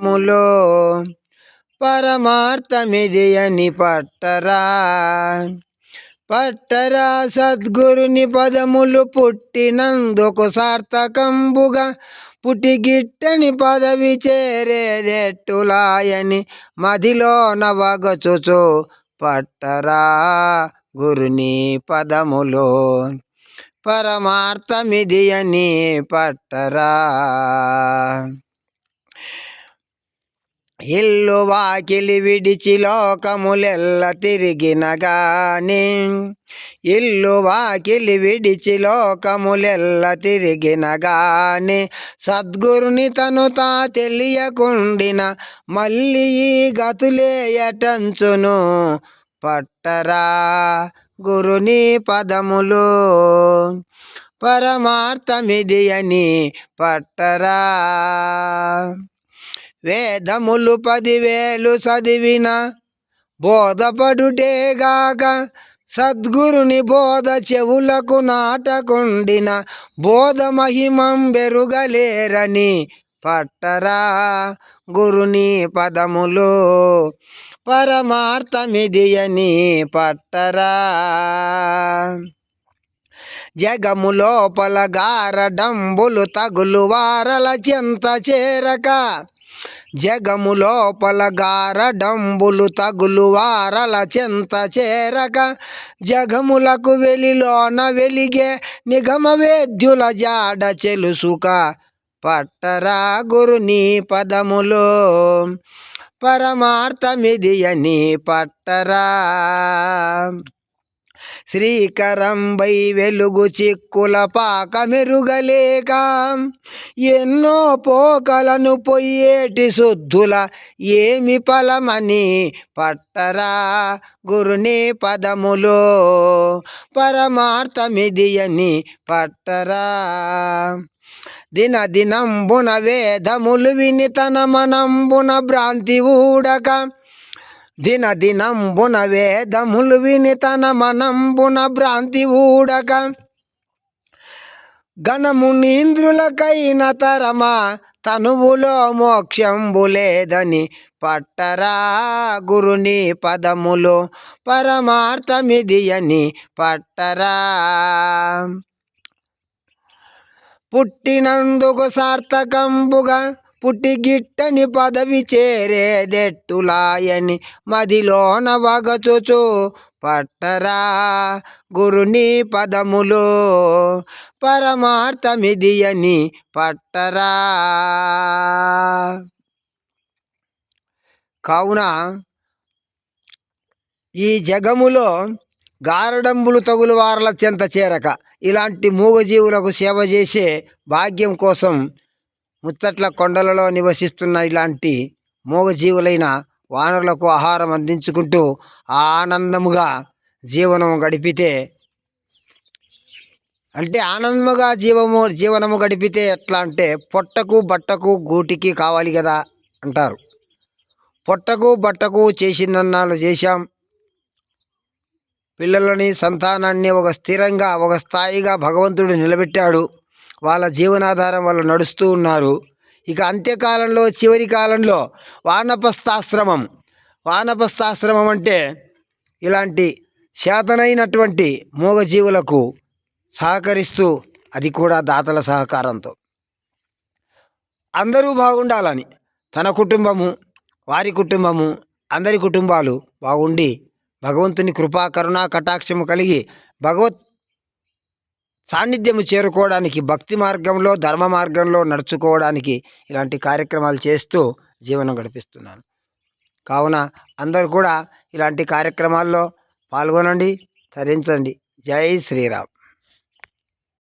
ములో పరమార్థమిది అని పట్టరా. పట్టరా సద్గురుని పదములు పుట్టినందుకు సార్థకంబుగా పుట్టిగిట్టని పదవి చేరేదెట్టులాయని మదిలో నవగచుచు పట్టరా గురుని పదములో. పరమార్థమిది అని పట్టరా. ఇల్లు వాకిలి విడిచి లోకములెల్ల తిరిగిన గాని. ఇల్లు వాకిలి విడిచి లోకములెల్ల తిరిగిన గాని. సద్గురుని తను తా తెలియకుండిన మళ్ళీ ఈ గతులేయటంచును పట్టరా గురుని పదములు. పరమార్థమిది అని పట్టరా. వేదములు పదివేలు చదివిన బోధపడుటేగాక సద్గురుని బోధ చెవులకు నాటకుండిన బోధ మహిమం బెరుగలేరని పట్టరా గురుని పదములు. పరమార్థమిది అని పట్టరా. జగము లోపల గారడంబులు తగులు వారల చెంత చేరక జగము లోపల గారడంబులు తగులు వారల చెంత చేరక జగములకు వెలిలోన వెలిగే నిఘమ వేద్యుల జాడ చెలుసుక పట్టరా గురుని పదములు. పరమార్థమిది అని పట్టరా. శ్రీకరంబై వెలుగు చిక్కుల పాక మెరుగలేక ఎన్నో పోకలను పొయ్యేటి శుద్ధుల ఏమి ఫలమని పట్టరా గురుని పదములో. పరమార్థమిది అని పట్టరా. దిన దినంబున వేదములు విని తన మనంబున భ్రాంతి ఊడక దిన దినంబున వేదములు విని తన మనంబున భ్రాంతి ఊడక గణము నీంద్రులకైన తరమా తనువులో మోక్షంబు లేదని పట్టరా గురుని పదములు పరమార్థమిది అని పట్టరా పుట్టినందుకు సార్థకంబుగా పుట్టిగిట్టని పదవి చేరేదెట్టులాయని మదిలోన వగచుచు పట్టరా గురుని పదములు పరమార్థమిది అని పట్టరా. కావున ఈ జగములో గారడంబులు తగులు వారల చెంత చేరక ఇలాంటి మూగజీవులకు సేవ చేసే భాగ్యం కోసం ముచ్చట్ల కొండలలో నివసిస్తున్న ఇలాంటి మూగజీవులైన వానరులకు ఆహారం అందించుకుంటూ ఆనందముగా జీవనం గడిపితే అంటే ఆనందముగా జీవము జీవనము గడిపితే ఎట్లా అంటే పొట్టకు బట్టకు గూటికి కావాలి కదా అంటారు. పొట్టకు బట్టకు చేసినన్నాళ్ళు చేశాం. పిల్లలని సంతానాన్ని ఒక స్థిరంగా ఒక స్థాయిగా భగవంతుడు నిలబెట్టాడు. వాళ్ళ జీవనాధారం వాళ్ళు నడుస్తూ ఉన్నారు. ఇక అంత్యకాలంలో చివరి కాలంలో వానపస్థాశ్రమం వానపస్థాశ్రమం అంటే ఇలాంటి చేతనైనటువంటి మూగజీవులకు సహకరిస్తూ అది కూడా దాతల సహకారంతో. అందరూ బాగుండాలని తన కుటుంబము వారి కుటుంబము అందరి కుటుంబాలు బాగుండి భగవంతుని కృపా కరుణా కటాక్షము కలిగి భగవత్ సాన్నిధ్యము చేరుకోవడానికి భక్తి మార్గంలో ధర్మ మార్గంలో నడుచుకోవడానికి ఇలాంటి కార్యక్రమాలు చేస్తూ జీవనం గడిపిస్తున్నాను. కావున అందరు కూడా ఇలాంటి కార్యక్రమాల్లో పాల్గొనండి తరించండి. జై శ్రీరామ్.